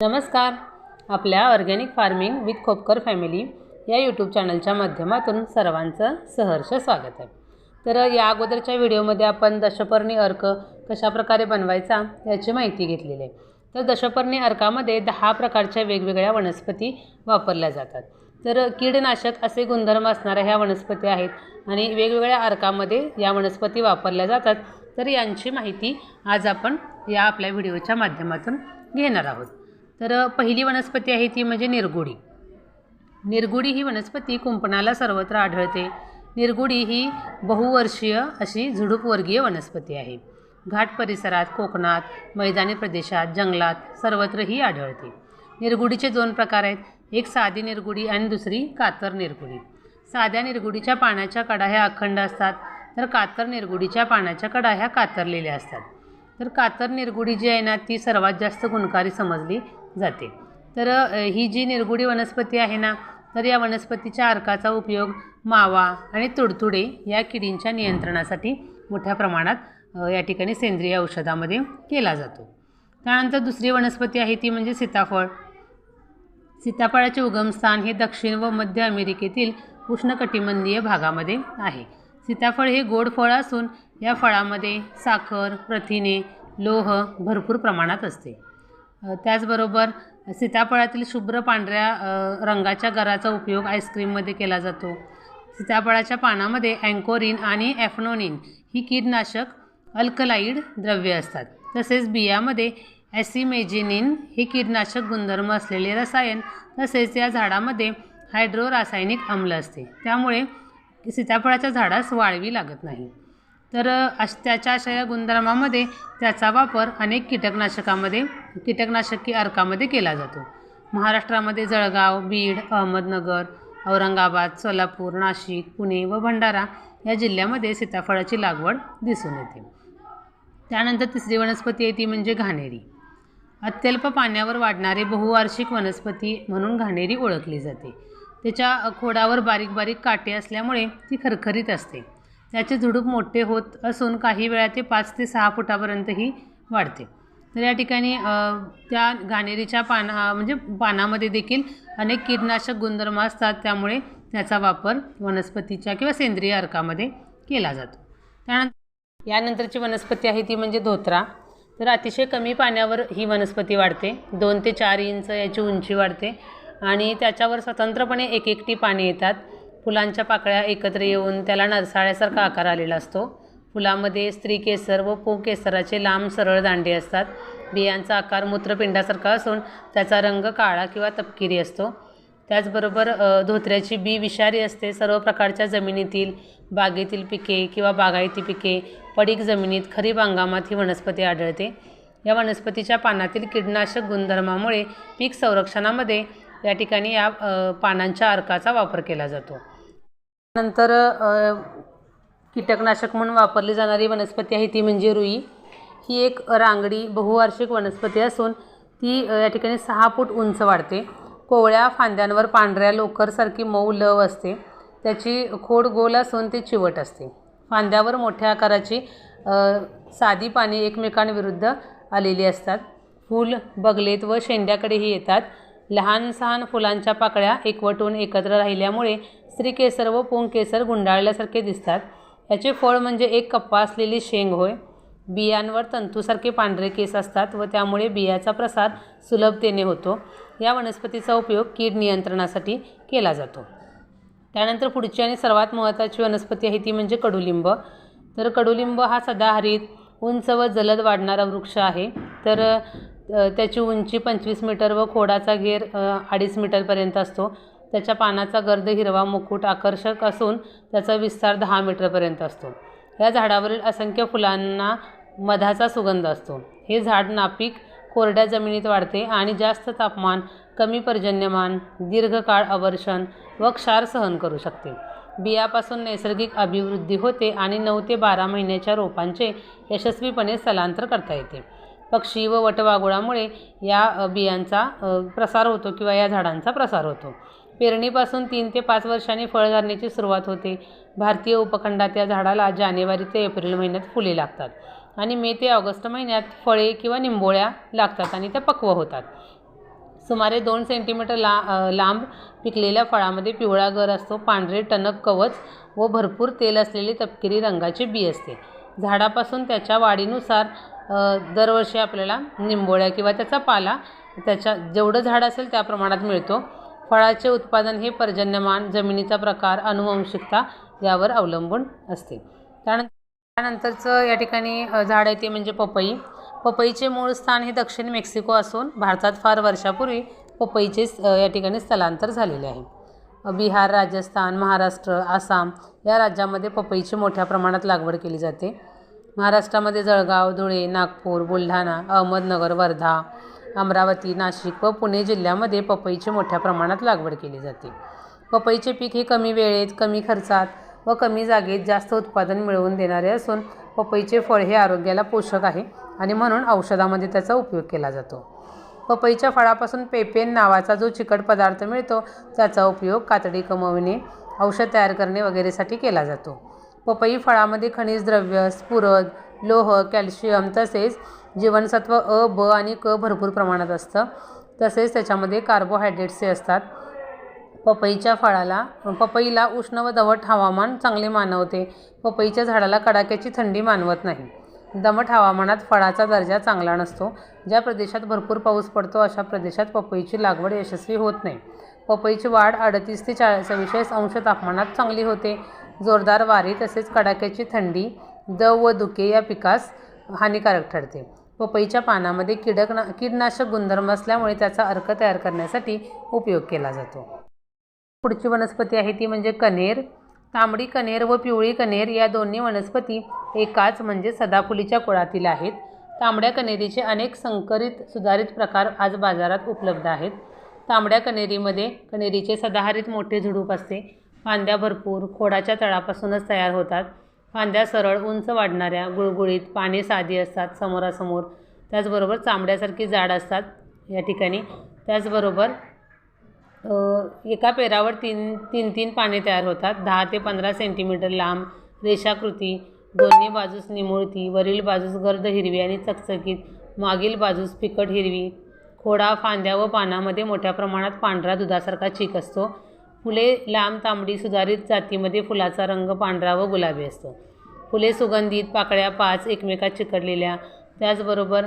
नमस्कार. आपल्या organic farming with Khopkar family या यूट्यूब चॅनलच्या माध्यमातून सर्वांचं सहर्ष स्वागत आहे. तर या अगोदरच्या व्हिडिओमध्ये आपण दशपर्णी अर्क कशाप्रकारे बनवायचा याची माहिती घेतलेली आहे. तर दशपर्णी अर्कामध्ये दहा प्रकारच्या वेगवेगळ्या वनस्पती वापरल्या जातात. तर कीडनाशक असे गुणधर्म असणाऱ्या ह्या वनस्पती आहेत आणि वेगवेगळ्या अर्कामध्ये या वनस्पती वापरल्या जातात. तर यांची माहिती आज आपण या आपल्या व्हिडिओच्या माध्यमातून घेणार आहोत. तर पहिली वनस्पती आहे ती म्हणजे निरगुडी. निरगुडी ही वनस्पती कुंपणाला सर्वत्र आढळते. निरगुडी ही बहुवर्षीय अशी झुडूपवर्गीय वनस्पती आहे. घाट परिसरात कोकणात मैदानी प्रदेशात जंगलात सर्वत्र ही आढळते. निरगुडीचे दोन प्रकार आहेत. एक साधी निरगुडी आणि दुसरी कातर निरगुडी. साध्या निरगुडीच्या पाण्याच्या कडा ह्या अखंड असतात तर कातर निरगुडीच्या पाण्याच्या कडा ह्या कातरलेल्या असतात. तर कातर निरगुडी जी आहे ना ती सर्वात जास्त गुणकारी समजली जाते. तर ही जी निरगुडी वनस्पती आहे ना तर या वनस्पतीच्या अर्काचा उपयोग मावा आणि तुडतुडे या किडींच्या नियंत्रणासाठी मोठ्या प्रमाणात या ठिकाणी सेंद्रिय औषधामध्ये केला जातो. त्यानंतर दुसरी वनस्पती आहे ती म्हणजे सीताफळ. सीताफळाचे उगमस्थान हे दक्षिण व मध्य अमेरिकेतील उष्णकटिबंधीय भागामध्ये आहे. सीताफळ हे गोड फळ असून या फळामध्ये साखर प्रथिने लोह भरपूर प्रमाणात असते. त्याचबरोबर सीताफळातील शुभ्र पांढऱ्या रंगाच्या गराचा उपयोग आईस्क्रीममध्ये केला जातो. सीताफळाच्या पानामध्ये अँकोरिन आणि ॲफनोनिन ही कीटनाशक अल्कलाईड द्रव्ये असतात. तसेच बियामध्ये ॲसिमेजिनिन हे कीटनाशक गुणधर्म असलेले रसायन तसेच या झाडामध्ये हायड्रो रासायनिक अम्ल असते. त्यामुळे सीताफळाच्या झाडास वाळवी लागत नाही. तर अश त्याच्या अशा या गुणधर्मामध्ये त्याचा वापर अनेक कीटकनाशकामध्ये कीटकनाशकी अर्कामध्ये केला जातो. महाराष्ट्रामध्ये जळगाव बीड अहमदनगर औरंगाबाद सोलापूर नाशिक पुणे व भंडारा या जिल्ह्यामध्ये सीताफळाची लागवड दिसून येते. त्यानंतर तिसरी वनस्पती आहे ती म्हणजे घाणेरी. अत्यल्प पाण्यावर वाढणारी बहुवार्षिक वनस्पती म्हणून घाणेरी ओळखली जाते. त्याच्या खोडावर बारीक बारीक काटे असल्यामुळे ती खरखरीत असते. त्याचे झुडूप मोठे होत असून काही वेळा ते पाच ते सहा फुटापर्यंतही वाढते. तर या ठिकाणी त्या घाणेरीच्या पाना म्हणजे पानामध्ये देखील अनेक कीटनाशक गुणधर्म असतात. त्यामुळे त्याचा वापर वनस्पतीच्या किंवा सेंद्रिय अर्कामध्ये केला जातो. त्यानंतर यानंतरची वनस्पती आहे ती म्हणजे धोत्रा. तर अतिशय कमी पाण्यावर ही वनस्पती वाढते. दोन ते चार इंच याची उंची वाढते आणि त्याच्यावर स्वतंत्रपणे एक एकटी पाने येतात. फुलांच्या पाकळ्या एकत्र येऊन त्याला नरसाळ्यासारखा आकार आलेला असतो. फुलामध्ये स्त्री केसर व पो केसराचे लांब सरळ दांडे असतात. बियांचा आकार मूत्रपिंडासारखा असून त्याचा रंग काळा किंवा तपकिरी असतो. त्याचबरोबर धोत्र्याची बी विषारी असते. सर्व प्रकारच्या जमिनीतील बागेतील पिके किंवा बागायती पिके पडीक जमिनीत खरीप हंगामात ही वनस्पती आढळते. या वनस्पतीच्या पानातील कीटनाशक गुणधर्मामुळे पीक संरक्षणामध्ये या ठिकाणी या पानांच्या अर्काचा वापर केला जातो. नंतर कीटकनाशक म्हणून वापरली जाणारी वनस्पती आहे ती म्हणजे रुई. ही एक रांगडी बहुवार्षिक वनस्पती असून ती या ठिकाणी सहा फूट उंच वाढते. कोवळ्या फांद्यांवर पांढऱ्या लोकरसारखी मऊ लव असते. त्याची खोड गोल असून ते चिवट असते. फांद्यावर मोठ्या आकाराची साधी पाने एकमेकांविरुद्ध आलेली असतात. फूल बगलेत व शेंड्याकडेही येतात. लहान सहान फुलांच्या पाकळ्या एकवटून एकत्र राहिल्यामुळे स्त्रीकेसर व पुंकेसर गुंडाळल्यासारखे दिसतात. याचे फळ म्हणजे एक कप्पा असलेली शेंग होय. बियांवर तंतूसारखे पांढरे केस असतात व त्यामुळे बियाचा प्रसार सुलभतेने होतो. या वनस्पतीचा उपयोग कीड नियंत्रणासाठी केला जातो. त्यानंतर पुढची आणि सर्वात महत्त्वाची वनस्पती आहे ती म्हणजे कडुलिंब. तर कडुलिंब हा सदाहरित उंच व जलद वाढणारा वृक्ष आहे. तर त्याची उंची पंचवीस मीटर व खोडाचा घेर अडीच मीटरपर्यंत असतो. त्याच्या पानाचा गर्द हिरवा मुकुट आकर्षक असून त्याचा विस्तार दहा मीटरपर्यंत असतो. या झाडावरील असंख्य फुलांना मधाचा सुगंध असतो. हे झाड नापीक कोरड्या जमिनीत वाढते आणि जास्त तापमान कमी पर्जन्यमान दीर्घकाळ अवर्षण व क्षार सहन करू शकते. बियापासून नैसर्गिक अभिवृद्धी होते आणि नऊ ते बारा महिन्याच्या रोपांचे यशस्वीपणे स्थलांतर करता येते. पक्षी व वटवाघुळामुळे या बियांचा प्रसार होतो किंवा या झाडांचा प्रसार होतो. पेरणीपासून तीन ते पाच वर्षांनी फळ सुरुवात होते. भारतीय उपखंडात या झाडाला जानेवारी ते एप्रिल महिन्यात फुले लागतात आणि मे ते ऑगस्ट महिन्यात फळे किंवा निंबोळ्या लागतात आणि त्या पक्व होतात. सुमारे दोन सेंटीमीटर ला लांब पिकलेल्या फळामध्ये पिवळा गर असतो पांढरे टणक कवच व भरपूर तेल असलेली तपकिरी रंगाची बी असते. झाडापासून त्याच्या वाढीनुसार दरवर्षी आपल्याला निंबोळ्या किंवा त्याचा पाला त्याच्या जेवढं झाड असेल त्या प्रमाणात मिळतो. फळाचे उत्पादन हे पर्जन्यमान जमिनीचा प्रकार अनुवंशिकता यावर अवलंबून असते. त्यानंतर त्यानंतरचं या ठिकाणी झाड आहे ते म्हणजे पपई. पपईचे मूळ स्थान हे दक्षिण मेक्सिको असून भारतात फार वर्षापूर्वी पपईचे या ठिकाणी स्थलांतर झालेले आहे. बिहार राजस्थान महाराष्ट्र आसाम या राज्यामध्ये पपईची मोठ्या प्रमाणात लागवड केली जाते. महाराष्ट्रामध्ये जळगाव धुळे नागपूर बुलढाणा अहमदनगर वर्धा अमरावती नाशिक व पुणे जिल्ह्यामध्ये पपईची मोठ्या प्रमाणात लागवड केली जाते. पपईचे पीक हे कमी वेळेत कमी खर्चात व कमी जागेत जास्त उत्पादन मिळवून देणारे असून पपईचे फळ हे आरोग्याला पोषक आहे आणि म्हणून औषधामध्ये त्याचा उपयोग केला जातो. पपईच्या फळापासून पेपेन नावाचा जो चिकट पदार्थ मिळतो त्याचा उपयोग कातडी कमविणे औषध तयार करणे वगैरेसाठी केला जातो. पपई फळामध्ये खनिज द्रव्य स्फुरद लोह कॅल्शियम तसेच जीवनसत्व अ ब आणि क भरपूर प्रमाणात असतं. तसेच त्याच्यामध्ये कार्बोहायड्रेट्सचे असतात. पपईच्या फळाला पपईला उष्ण व दमट हवामान चांगले मानवते. पपईच्या झाडाला कडाक्याची थंडी मानवत नाही. दमट हवामानात फळाचा दर्जा चांगला नसतो. ज्या प्रदेशात भरपूर पाऊस पडतो अशा प्रदेशात पपईची लागवड यशस्वी होत नाही. पपईची वाढ अडतीस ते चाळीस चव्वेचाळीस अंश तापमानात चांगली होते. जोरदार वारी तसेच कडाक्याची थंडी दव व धुके या पिकास हानिकारक ठरते. पपईच्या पानामध्ये कीडक कीडनाशक गुणधर्म असल्यामुळे त्याचा अर्क तयार करण्यासाठी उपयोग केला जातो. पुढची वनस्पती आहे ती म्हणजे कनेर. तांबडी कनेर व पिवळी कनेर या दोन्ही वनस्पती एकाच म्हणजे सदाफुलीच्या कुळातील आहेत. तांबड्या कनेरीचे अनेक संकरित सुधारित प्रकार आज बाजारात उपलब्ध आहेत. तांबड्या कनेरीमध्ये कनेरीचे सदाहरित मोठे झुडूप असते. फांद्या भरपूर खोडाच्या तळापासूनच तयार होतात. फांद्या सरळ उंच वाढणाऱ्या गुळगुळीत पाने साधी असतात समोरासमोर. त्याचबरोबर चांबड्यासारखी जाड असतात या ठिकाणी. त्याचबरोबर एका पेरावर तीन तीन तीन पाने तयार होतात. दहा ते पंधरा सेंटीमीटर लांब रेषाकृती दोन्ही बाजूस निमुळती वरील बाजूस गर्द हिरवी आणि चकचकीत मागील बाजूस फिकट हिरवी. खोडा फांद्या व पानामध्ये मोठ्या प्रमाणात पांढरा दुधासारखा चीक असतो. फुले लांब तांबडी सुधारित जातीमध्ये फुलाचा रंग पांढरा व गुलाबी असतो. फुले सुगंधित पाकळ्या पाच एकमेकात चिकटलेल्या. त्याचबरोबर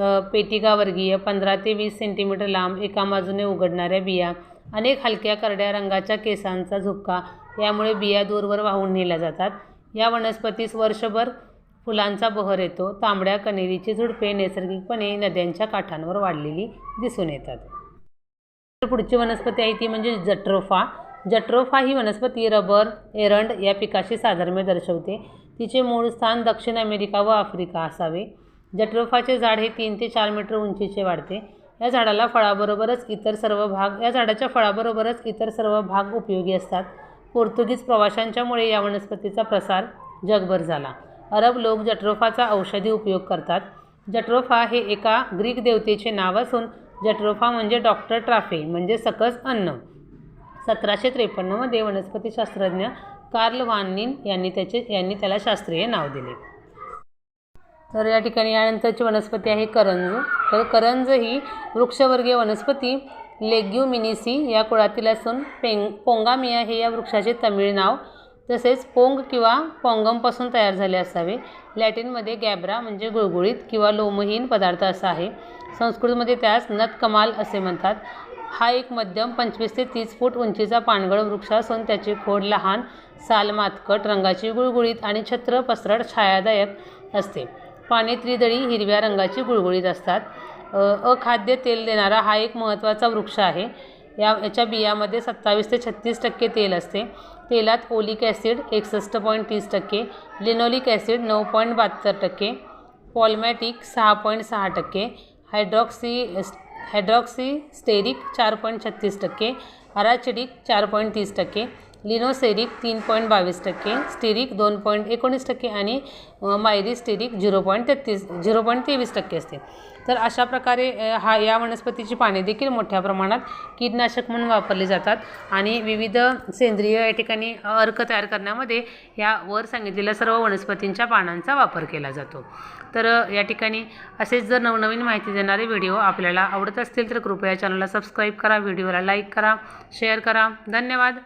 अ, पेटिकावर्गीय पंधरा ते वीस सेंटीमीटर लांब एका बाजूने उघडणाऱ्या बिया. अनेक हलक्या करड्या रंगाच्या केसांचा झुपका. यामुळे बिया दूरवर वाहून नेल्या जातात. या वनस्पतीस वर्षभर फुलांचा बहर येतो. तांबड्या कनेरीची झुडपे नैसर्गिकपणे नद्यांच्या काठांवर वाढलेली दिसून येतात. पुढची वनस्पती आहे ती म्हणजे जट्रोफा. जट्रोफा ही वनस्पती रबर एरंड या पिकाशी साधर्म्य दर्शवते. तिचे मूळ स्थान दक्षिण अमेरिका व आफ्रिका असावे. जट्रोफाचे झाड हे तीन ते चार मीटर उंचीचे वाढते. या झाडाला फळाबरोबरच इतर सर्व भाग या झाडाच्या फळाबरोबरच इतर सर्व भाग उपयोगी असतात. पोर्तुगीज प्रवाशांच्यामुळे या वनस्पतीचा प्रसार जगभर झाला. अरब लोक जट्रोफाचा औषधी उपयोग करतात. जट्रोफा हे एका ग्रीक देवतेचे नाव असून जट्रोफा म्हणजे डॉक्टर ट्राफे म्हणजे सकस अन्न. सतराशे त्रेपन्नमध्ये वनस्पतीशास्त्रज्ञ कार्ल वानिन यांनी त्याचे यांनी त्याला शास्त्रीय नाव दिले. तर या ठिकाणी यानंतरची वनस्पती आहे करंज. तर करंज ही वृक्षवर्गीय वनस्पती. लेग्युमिनिसी या कुळातील असून पेंग पोंगामिया हे या वृक्षाचे तमिळ नाव तसेच पोंग किंवा पोंगमपासून तयार झाले असावे. लॅटिनमध्ये गॅब्रा म्हणजे गुळगुळीत किंवा लोमहीन पदार्थ असा आहे. संस्कृतमध्ये त्यास नतकमाल असे म्हणतात. हा एक मध्यम पंचवीस ते तीस फूट उंचीचा पानगळ वृक्ष असून त्याची खोड लहान साल मातकट रंगाची गुळगुळीत आणि छत्र पसरट छायादायक असते. पाने त्रिदळी हिरव्या रंगाची गुळगुळीत असतात. अखाद्य तेल देणारा हा एक महत्त्वाचा वृक्ष आहे. या याच्या बियामध्ये सत्तावीस ते छत्तीस टक्के तेल असते. तेलात ओलिक ॲसिड एकसष्ट पॉईंट तीस टक्के लिनोलिक ॲसिड नऊ पॉईंट बहात्तर टक्के पॉलमॅटिक सहा पॉईंट सहा टक्के हायड्रॉक्सी हायड्रॉक्सी स्टेरिक चार पॉईंट छत्तीस टक्के अराचिडिक चार पॉईंट तीस टक्के लिनोसेरिक तीन पॉईंट बावीस टक्के स्टिरिक दोन पॉईंट एकोणीस टक्के आणि मायरी स्टिरिक झिरो पॉईंट तेहतीस झिरो पॉईंट तेवीस टक्के असते. तर अशा प्रकारे हा या वनस्पतीची पाने देखील मोठ्या प्रमाणात कीटनाशक म्हणून वापरली जातात आणि विविध सेंद्रिय या ठिकाणी अर्क तयार करण्यामध्ये या वर सांगितलेल्या सर्व वनस्पतींच्या पानांचा वापर केला जातो. तर या ठिकाणी असेच जर नवनवीन माहिती देणारे व्हिडिओ आपल्याला आवडत असतील तर कृपया चॅनलला सबस्क्राईब करा व्हिडिओला लाईक करा शेअर करा. धन्यवाद.